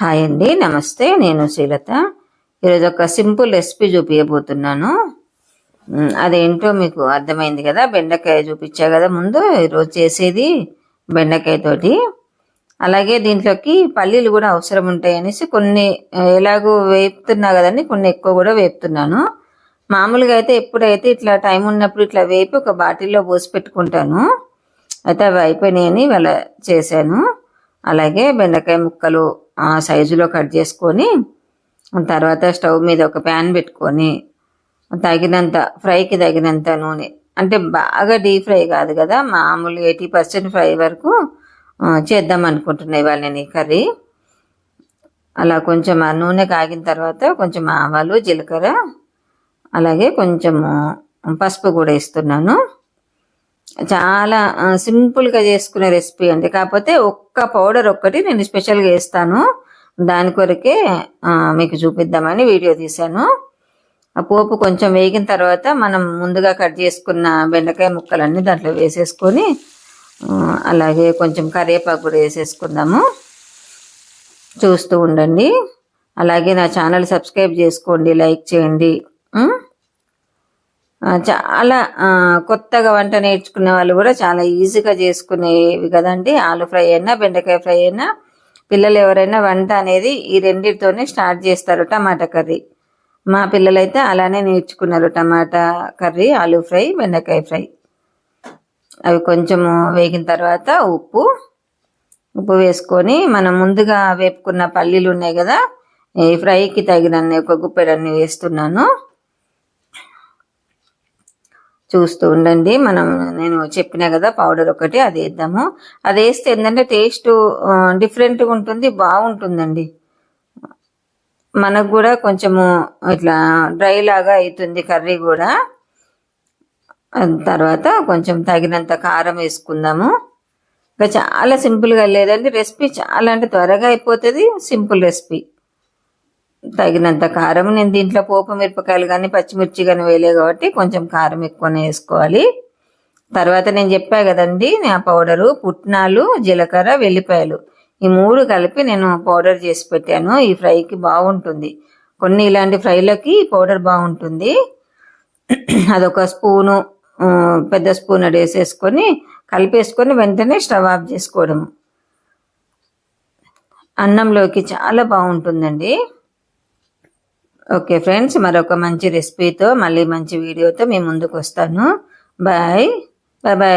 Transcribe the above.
Hi అండి నమస్తే. నేను శ్రీలత. ఈరోజు ఒక సింపుల్ రెసిపీ చూపించబోతున్నాను అదేంటో మీకు అర్థమైంది కదా బెండకాయ చూపించా కదా ముందు. ఈరోజు చేసేది బెండకాయతోటి అలాగే దీంట్లోకి పల్లీలు కూడా అవసరం ఉంటాయి అనేసి కొన్ని ఎలాగో వేపుతున్నా కదండి కొన్ని ఎక్కువ కూడా వేపుతున్నాను. మామూలుగా అయితే ఎప్పుడైతే ఇట్లా టైం ఉన్నప్పుడు ఇట్లా వేపి ఒక బాటిల్లో పోసి పెట్టుకుంటాను. అయితే అవి అయిపోయినాయని ఇవాళ చేశాను. అలాగే బెండకాయ ముక్కలు ఆ సైజులో కట్ చేసుకొని తర్వాత స్టవ్ మీద ఒక ప్యాన్ పెట్టుకొని తగినంత ఫ్రైకి తగినంత నూనె. అంటే బాగా డీప్ ఫ్రై కాదు కదా మామూలు ఎయిటీ పర్సెంట్ ఫ్రై వరకు చేద్దాం అనుకుంటున్నా ఇవాళ నేను ఈ కర్రీ. అలా కొంచెం ఆ నూనె కాగిన తర్వాత కొంచెం ఆవాలు జీలకర్ర అలాగే కొంచెము పసుపు కూడా ఇస్తున్నాను చాలా సింపుల్గా చేసుకునే రెసిపీ అండి. కాకపోతే ఒక్క పౌడర్ ఒక్కటి నేను స్పెషల్గా వేస్తాను. దాని కొరకే మీకు చూపిద్దామని వీడియో తీశాను. ఆ పోపు కొంచెం వేగిన తర్వాత మనం ముందుగా కట్ చేసుకున్న బెండకాయ ముక్కలన్నీ దాంట్లో వేసేసుకొని అలాగే కొంచెం కరివేపాకు కూడా వేసేసుకుందాము. చూస్తూ ఉండండి. అలాగే నా ఛానల్ సబ్స్క్రైబ్ చేసుకోండి లైక్ చేయండి. చాలా కొత్తగా వంట నేర్చుకునే వాళ్ళు కూడా చాలా ఈజీగా చేసుకునేవి కదండి. ఆలు ఫ్రై అయినా బెండకాయ ఫ్రై అయినా పిల్లలు ఎవరైనా వంట అనేది ఈ రెండింటితోనే స్టార్ట్ చేస్తారు టమాటా కర్రీ. మా పిల్లలైతే అలానే నేర్చుకున్నారు టమాటా కర్రీ ఆలు ఫ్రై బెండకాయ ఫ్రై. అవి కొంచెము వేగిన తర్వాత ఉప్పు ఉప్పు వేసుకొని మనం ముందుగా వేపుకున్న పల్లీలు ఉన్నాయి కదా ఈ ఫ్రైకి తగినన్ని ఒక గుప్పెడన్ని వేస్తున్నాను. చూస్తూ ఉండండి. మనం నేను చెప్పిన కదా పౌడర్ ఒకటి అది వేద్దాము. అది వేస్తే ఏంటంటే టేస్ట్ డిఫరెంట్గా ఉంటుంది బాగుంటుందండి. మనకు కూడా కొంచెము ఇట్లా డ్రై లాగా అవుతుంది కర్రీ కూడా. తర్వాత కొంచెం తగినంత కారం వేసుకుందాము. ఇంకా చాలా సింపుల్గా లేదండి రెసిపీ చాలా అంటే త్వరగా అయిపోతుంది సింపుల్ రెసిపీ. తగినంత కారం. నేను దీంట్లో పోపు మిరపకాయలు కానీ పచ్చిమిర్చి కానీ వేయలే కాబట్టి కొంచెం కారం ఎక్కువనే వేసుకోవాలి. తర్వాత నేను చెప్పా కదండి నా పౌడరు పుట్నాలు జీలకర్ర వెల్లిపాయలు. ఈ మూడు కలిపి నేను పౌడర్ చేసి పెట్టాను. ఈ ఫ్రైకి బాగుంటుంది. కొన్ని ఇలాంటి ఫ్రైలకి పౌడర్ బాగుంటుంది. అదొక స్పూను పెద్ద స్పూన్ వేసేసుకొని కలిపేసుకొని వెంటనే స్టవ్ ఆఫ్ చేసుకోవడం అన్నంలోకి చాలా బాగుంటుందండి. ఓకే ఫ్రెండ్స్ మరొక మంచి రెసిపీతో మళ్ళీ మంచి వీడియోతో మీ ముందుకు వస్తాను. బాయ్. Bye bye.